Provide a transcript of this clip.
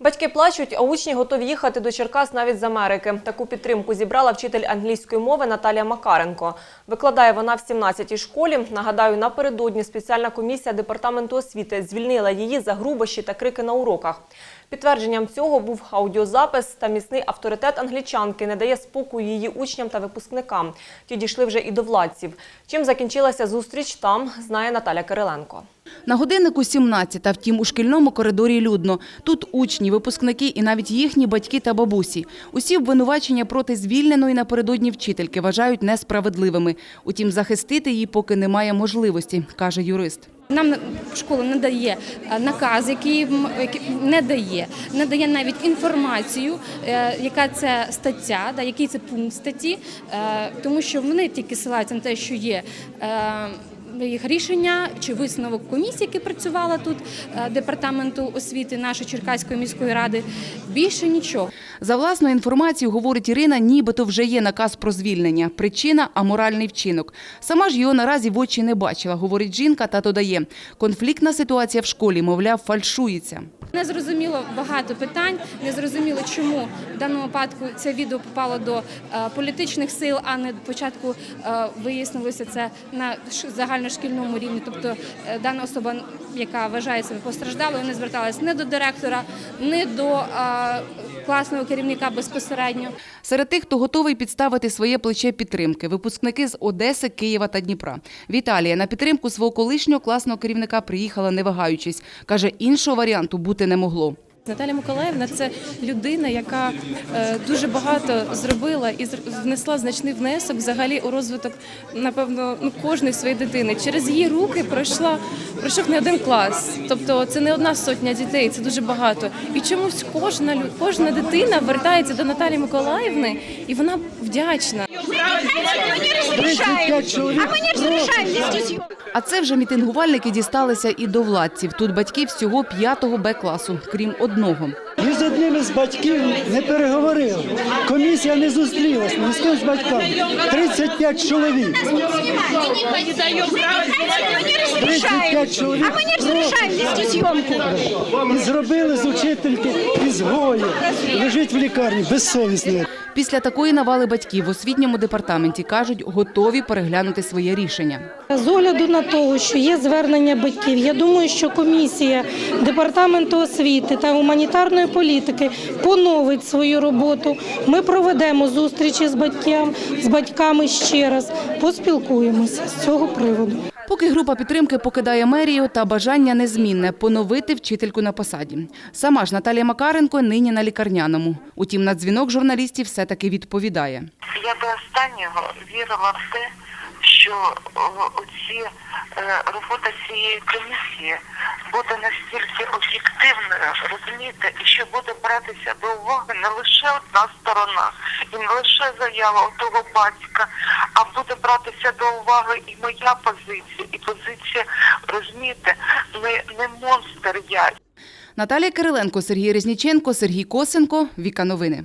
Батьки плачуть, а учні готові їхати до Черкас навіть з Америки. Таку підтримку зібрала вчитель англійської мови Наталія Макаренко. Викладає вона в 17-й школі. Нагадаю, напередодні спеціальна комісія департаменту освіти звільнила її за грубощі та крики на уроках. Підтвердженням цього був аудіозапис та міцний авторитет англічанки не дає спокою її учням та випускникам. Ті дійшли вже і до владців. Чим закінчилася зустріч там, знає Наталя Кириленко. На годиннику 17, а втім у шкільному коридорі людно. Тут учні, випускники і навіть їхні батьки та бабусі. Усі обвинувачення проти звільненої напередодні вчительки вважають несправедливими. Утім, захистити її поки немає можливості, каже юрист. Нам школа не дає е, наказ, який не дає, не дає навіть інформацію, е, яка це стаття, да, який це пункт статті, е, тому що вони тільки ссилаються на те, що є. Їх рішення чи висновок комісії, які працювала тут е, департаменту освіти нашої Черкаської міської ради, більше нічого. За власною інформацією, говорить Ірина, нібито вже є наказ про звільнення. Причина – аморальний вчинок. Сама ж його наразі в очі не бачила, говорить жінка та додає. Конфліктна ситуація в школі, мовляв, фальшується. Не зрозуміло багато питань. Не зрозуміло, чому в даному випадку це відео попало до е, політичних сил, а не спочатку е, вияснилося це на загальношкільному рівні. Тобто е, дана особа, яка вважає себе постраждалою, не зверталась не до директора, не до класного керівника безпосередньо. Серед тих, хто готовий підставити своє плече підтримки, випускники з Одеси, Києва та Дніпра. Віталія на підтримку свого колишнього класного керівника приїхала не вагаючись. Каже, іншого варіанту бути не могло. Наталя Миколаївна це людина, яка е, дуже багато зробила і внесла значний внесок взагалі у розвиток, напевно, ну кожної своєї дитини. Через її руки пройшла пройшов не один клас. Тобто це не одна сотня дітей, це дуже багато. І чомусь кожна кожна дитина вертається до Наталі Миколаївни, і вона вдячна. А це вже мітингувальники дісталися і до владців. Тут батьки всього п'ятого Б-класу, крім одного. Ні з одним із батьків не переговорили. Комісія не зустрілась ні з ким з батьками. 35 чоловік. 35 чоловік. А ми не розрішаємо зйомку. І зробили з учительки ізгою. Лежить в лікарні, безсовісний. Після такої навали батьків в освітньому департаменті кажуть, готові переглянути своє рішення. З огляду на того, що є звернення батьків, я думаю, що комісія департаменту освіти та гуманітарної політики поновить свою роботу. Ми проведемо зустрічі з батькам, з батьками ще раз, поспілкуємося з цього приводу. Поки група підтримки покидає мерію, та бажання незмінне – поновити вчительку на посаді. Сама ж Наталія Макаренко нині на лікарняному. Утім, на дзвінок журналістів все-таки відповідає. Я до останнього вірила в те, що оці е, робота цієї комісії буде настільки об'єктивною, розумієте, і що буде братися до уваги не лише одна сторона, і не лише заява того батька, а буде братися до уваги і моя позиція, і позиція, розумієте, не, не монстр я, Наталія Кириленко, Сергій Резніченко, Сергій Косенко. Віка Новини.